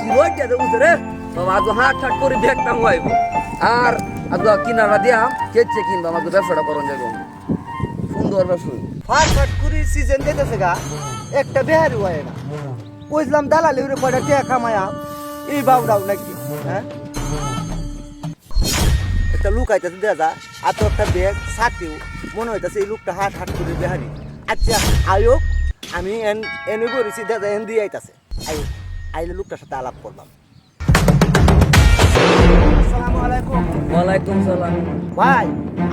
কি দিয়ে দেবো রে? বাবা আজ হাট হাট করে দেখতাম হইব। আর আজ কিনারা দিয়া কেচে কিনবা আমাকে ব্যবসাটা করন যাব সুন্দর ব্যবসা। ফাট ফাট করে সিজন দিতেছে গা, একটা বেহারি হয় না। বুঝলাম দালালি উড়ে কয়টা টিয়া কামায়া এই বাবুরাও নাকি হ্যাঁ? একটা লুক আইতেছে যা আর তো একটা ব্যাগ সাথেও মনে হইতেছে এই লুকটা হাট হাট করে বেহারি। আচ্ছা আয়োগ আমি এন এনে বলেছি দাদা এন দিয়ে আইতাছে। আই আইলে লোকটার সাথে আলাপ করলাম। ওয়ালাইকুম সালাম। ভাই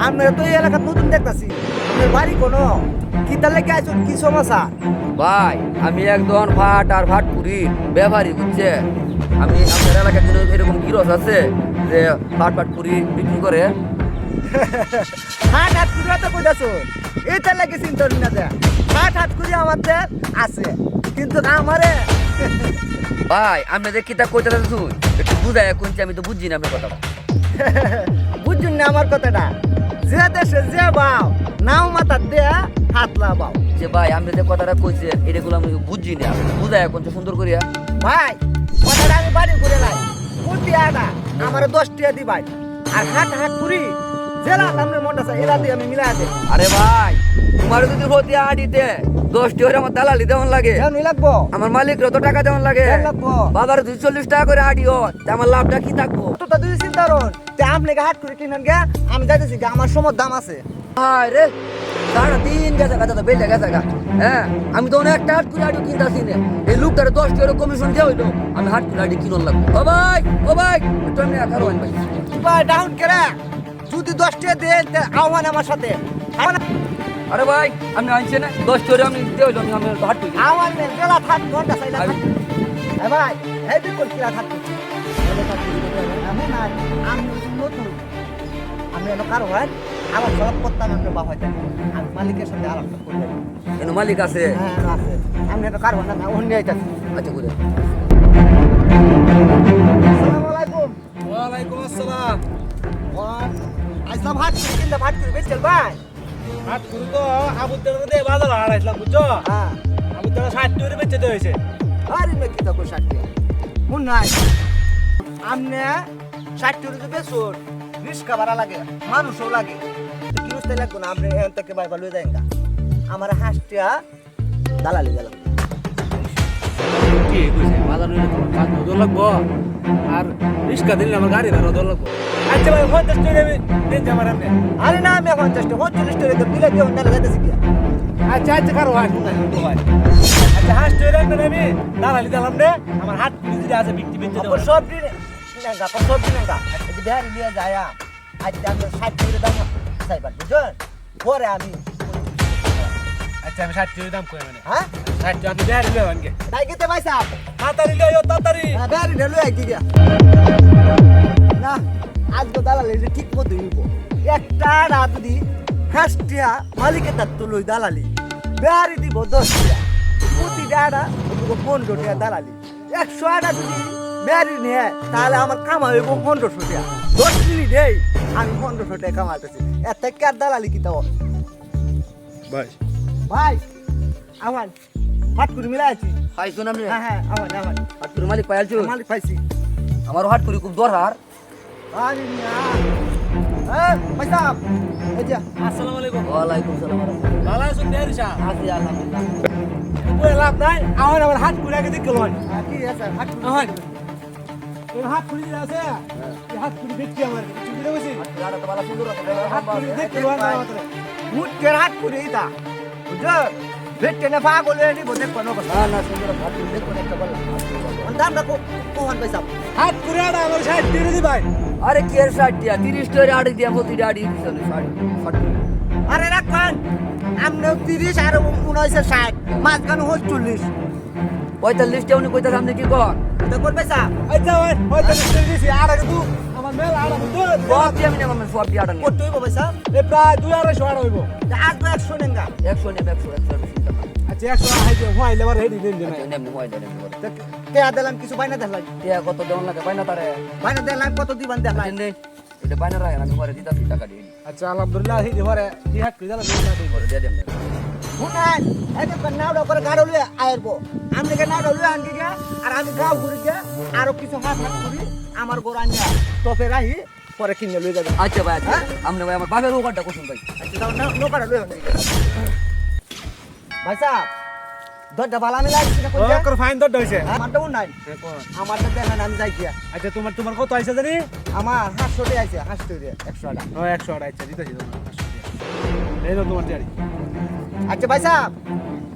আমরা তো এই এলাকার নতুন দেখতাছি। আপনার বাড়ি কোনো? কি তার লেগে আইসুন কি সমস্যা? ভাই আমি একজন ভাট আর ভাট পুরি ব্যবহারী বুঝছে আমি আপনার এলাকার জন্য এরকম গিরস আছে যে ভাট ভাট পুরি বিক্রি করে। হাট হাট করে তো কইতাছো। এই তার লেগে চিন্তা না দে হাট হাট করে আমাদের আছে। কিন্তু আমারে ভাই আমি যে কিতা কইতে তুই একটু বুঝাই কোনছি আমি তো বুঝছি না আপনার কথাটা বুঝুন না আমার কথাটা। যে দেশে যে বাও নাও মাথা দে হাত লাবাও যে ভাই আমি যে কথাটা কইছে এটাগুলো আমি বুঝছি না। আপনি বুঝাই কোনছে সুন্দর করিয়া। ভাই কথাটা আমি বাড়ি করে লাই। কোটি আটা আমার দশ টিয়া দি ভাই। আর হাট হাট করি জেলা সামনে মনটা চাই এরা দিয়ে আমি মিলাই দে আরে ভাই তোমার যদি হতে আডিতে দশটি হরে আমার দালালি দেওয়ান লাগে। লাগবো? আমার মালিক কত টাকা দেওয়ান লাগে। লাগবো? বাবার দুই চল্লিশ টাকা করে আডিও তা আমার লাভটা কি থাকব? তো তো দুই চিন্তা রন তে আপনি হাট করে কিনেন গে আমি যাইতেছি গে আমার সময় দাম আছে। হায় রে সাড়ে তিন গেছে গা দাদা বেলে গেছে গা। হ্যাঁ আমি তো অনেক হাট করে আডিও কিনতেছি না। এই লোকটারে দশ টাকা কমিশন দেওয়া হইল আমি হাট করে আডি কিনন লাগবো। ও ভাই ও ভাই একটু আমি ভাই। ভাই ডাউন করে? যদি দশ টাকা দেন আহ্বান আমার সাথে। আরে ভাই আমি আনছি না। দশ টাকা আমি দেওয়া হইল আমি হাট করি আহ্বান নেই থাক ঘণ্টা চাইলা আমি- ভাই বিকল কিরা থাক? আমি না আমি নতুন। আমি এনে কারও হয় আমার সব করতাম আমি বাবা হইতে আমি মালিকের সাথে আলাপ করতে কেন মালিক আছে? হ্যাঁ আছে। আমি এটা কারও না অন্য আইতাছি আচ্ছা বুঝে। আসসালামু আলাইকুম। ওয়ালাইকুম আসসালাম। আসলাম হাট করে কিনতে হাট করে বেচল ভাই? হাট করু তো আবুদ্দার মধ্যে বাজার হারাইছিলাম বুঝছ? হ্যাঁ। আবুদ্দার ষাট টাকা বেচে দেওয়া হয়েছে। আরে মে কিতা কই ষাট টাকা মন নাই। আমনে ষাট টাকা তো বেচুন রিস্কা ভাড়া লাগে মানুষও লাগে। তো লাগবো না আপনি এখান থেকে বাইবার লয়ে যাই আমার হাঁসটা দালালি গেলাম কি বাজার নিলে তোমার কাজ নজর লাগবো। আর রিক্সা দিলে আমার গাড়ি ভাড়া নজর লাগবো। আচ্ছা ভাই পঞ্চাশ টাকা দিন যাবার আপনি আরে না আমি এখন চেষ্টা পঁয়তাল্লিশ টাকা তো বিলে দিয়ে অন্যান্য যাইতেছি কি আচ্ছা আচ্ছা কারও হয় আচ্ছা হাঁস তৈরি রাখবেন আমি। দাঁড়ালি দিলাম রে। আমার হাট পুলিশ আছে বিক্রি দেবো সব দিন নেঙ্গা সব দিন নেঙ্গা এই যে বিহারি লিয়ে যায় আজ আমি ষাট টাকা দাম চাইবার বুঝছেন পরে আমি আচ্ছা আমি ষাট টাকা দাম করে মানে হ্যাঁ? ষাট টাকা আপনি দেড় লিয়ে আনকে তাই কিতে পয়সা তাড়াতাড়ি লিয়ে তাড়াতাড়ি। হ্যাঁ, বিহারি ঢেলু এক দিকে না আজকে দালালি যে ঠিক মতো হইব। একটা রাত যদি হাঁসটিয়া মালিকের তার তো লই দালালি। বিহারি দিব দশটিয়া প্রতিটা আটা পনেরো টাকা দালালি। একশো আটা যদি বিহারি নিয়ে তাহলে আমার কামা হইব পনেরোশো টাকা। দশ মিনিট এই আমি পনেরোশো টাকা কামাতেছি এত থেকে আর দালালি কি তাও ভাই ভাই আমার হাট করে মিলাই আছি। পাইছো না? আপনি হ্যাঁ হ্যাঁ আমার আমার হাট করে মালিক পাইছো মালিক পাইছি। আমার হাট করি খুব দরকার। আরে মিয়া। হ্যাঁ পয়সা এই যে আসসালামু আলাইকুম। ওয়ালাইকুম সালাম। ভালো আছেন দেড় শাহ আছি আলহামদুলিল্লাহ। বলে লাভ নাই। আমার আমার হাত পুরে আগে দেখতে লয়। হ্যাঁ, কি আছে। হাট করে আমার এই হাত পুরি আছে? এই হাত পুরি দেখতে আমার। তুমি দেখছি হাট তো ভালো সুন্দর আছে হাত পুরি দেখতে লয় না আমার মুটকের হাট করে এইটা বুঝছ? ভেটকে না পা বলে নি বোঝে কোনো কথা। না না সুন্দর হাট করে দেখো না একটা অন দাম রাখো কোহন পয়সা? হাত পুরি আড়া আমার সাইড দিয়ে দি ভাই। আরে কি এর ষাট দিয়া? তিরিশ টাকা আড়ি দিয়া প্রতিটা আড়ি দিছে ষাট আরে রাখবেন আমনে তিরিশ আর উনইশে ষাট। মাঝখানে হল চল্লিশ। পঁয়তাল্লিশ টাকা উনি কইতাছে আপনি কি কর তো কোন পয়সা। আচ্ছা হয়তো নিশ্চয় দিছি আর আগে মেল আড়া বুঝছ সব দিয়ে আমি নেব সব দিয়ে আড়া নিয়ে কত হইব পয়সা? এ প্রায় দুই আড়াইশো আড়া হইব। আজ তো একশো নেঙ্গা একশো নেব একশো একশো বেশি টাকা আচ্ছা একশো আড়া হাইতে হয় লেবার হেডি দিন দিন নেমনি হয় করে তে দিলাম কিছু বাইনা দিলাম টিয়া কত দেওয়ান লাগে পাই না তারে বাইনা দিলাম কত দিবান দেন দে এটা পাই না রাখেন আমি পরে দিতাছি টাকা দিয়ে। আচ্ছা আলহামদুলিল্লাহ হেডি পরে কি হাত করে দিলাম দিন পরে দিয়ে দেন শুনান একবার নাও করে গাড়ো লয়ে আইরবো। আমি নাও লয়ে আনকি আর আমি গাও ঘুরি গে আরও কিছু হাত হাত করি আমার গোড়া নিয়ে তোপে রাহি পরে কিনে লয়ে যাবে। আচ্ছা ভাই আচ্ছা। আপনি ভাই আমার বাপের ওখানটা কোথায় ভাই। আচ্ছা নৌকাটা লয়ে ভাই সাহেব বালা আমি লাগছি না ও কোনটা কর ফাইন দর হইছে? আমারটা নাই। আমারটা দেখেন আমি যাই গিয়া। আচ্ছা তোমার তোমার কত আইছে জানি? আমার হাঁসশো টাকা আছে হাঁসশো টাকা একশো টাকা ও 100 টাকা আইছে দিতেছি তোমার। 500 টাকা। এই তোমার গাড়ি আচ্ছা ভাই সাহেব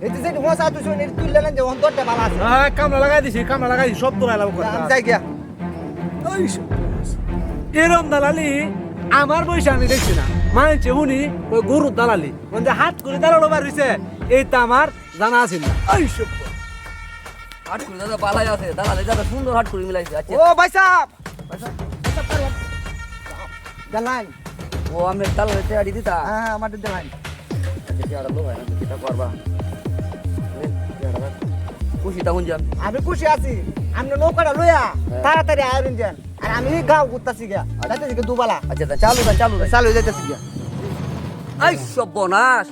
এই যে মশা তুই শুনে তুললে না যে অন্তরটা ভালো আছে। হ্যাঁ কামলা লাগাই দিছি কামলা লাগাই সব তো লাগাবো আমি যাই গিয়া। এরম দালালি আমার বয়সে আমি দেখছি না। মানছে উনি ওই গরুর দালালি। মানে হাত করে দালালো বার হইছে এইটা আমার জানা আছে না। এই সব হাট করে দাদা বালাই আছে দাদা দাদা সুন্দর হাট করে মিলাইছে আচ্ছা। ও ভাই সাহেব! সাহেব। ও আমি তাল তেয়ারি দিতা? হ্যাঁ আমাদের দেলাইন। আচ্ছা কিটা করবা? খুশিটা হুন যাম আমি খুশি আছি। আমি নৌকাটা লইয়া তাড়াতাড়ি আয়রন যান আর আমি গাও ঘুরতাছি গিয়া। যাইতেছি গিয়া দুবালা। আচ্ছা তা চালু তা চালু তা চালু যাইতেছি গিয়া। এই সর্বনাশ।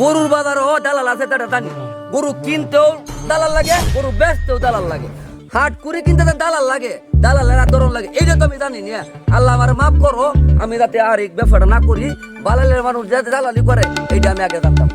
গরুর বাজারও দালাল আছে তাটা জানি। গরু কিনতেও দালাল লাগে গরু বেচতেও দালাল লাগে। হাট করে কিনতে দালাল লাগে দালালের দরন লাগে। এইটা তো আমি জানি না। আল্লাহ আমার মাফ করো আমি যাতে আর এই ব্যবসাটা না করি বালালের মানুষ যাতে দালালি করে এইটা আমি আগে জানতাম।